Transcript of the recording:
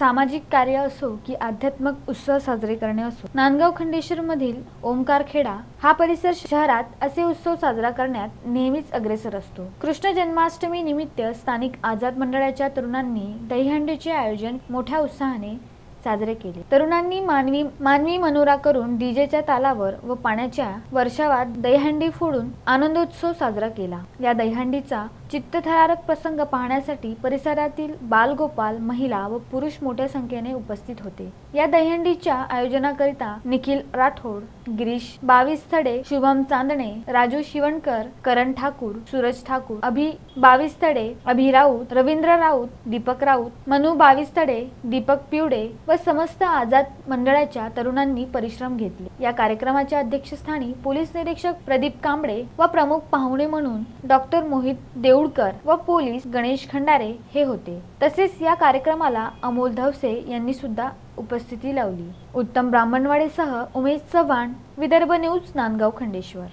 सामाजिक कार्य असो की आध्यात्मिक उत्सव साजरे करणे असो नांदगाव खंडेश्वर मधील ओमकारखेडा हा परिसर शहरात असे उत्सव साजरा करण्यात नेहमीच अग्रेसर असतो. कृष्ण जन्माष्टमी निमित्त स्थानिक आझाद मंडळाच्या तरुणांनी दहीहंडीचे आयोजन मोठ्या उत्साहाने साजरे केले. तरुणांनी मानवी मानवी मनोरा करून डीजेच्या तालावर व पाण्याच्या वर्षावात दहीहंडी फोडून आनंदोत्सव साजरा केला. या दहीहंडीचा चित्तथरारक प्रसंग पाहण्यासाठी परिसरातील बालगोपाल महिला व पुरुष मोठ्या संख्येने उपस्थित होते. या दहीहंडीच्या आयोजनाकरिता निखिल राठोड गिरीश बावीस थडे शुभम चांदणे राजू शिवणकर करण ठाकूर सूरज ठाकूर अभि बावीस तडे अभि राऊत रवींद्र राऊत दीपक राऊत मनु बावीस तडे दीपक पिवडे व समस्त आझाद मंडळाच्या तरुणांनी परिश्रम घेतले. या कार्यक्रमाच्या अध्यक्षस्थानी पोलीस निरीक्षक प्रदीप कांबळे व प्रमुख पाहुणे म्हणून डॉक्टर मोहित देऊळकर व पोलीस गणेश खंडारे हे होते. तसेच या कार्यक्रमाला अमोल धवसे यांनी सुद्धा उपस्थिती लावली. उत्तम ब्राह्मणवाडेसह उमेश चव्हाण विदर्भ न्यूज नांदगाव खंडेश्वर.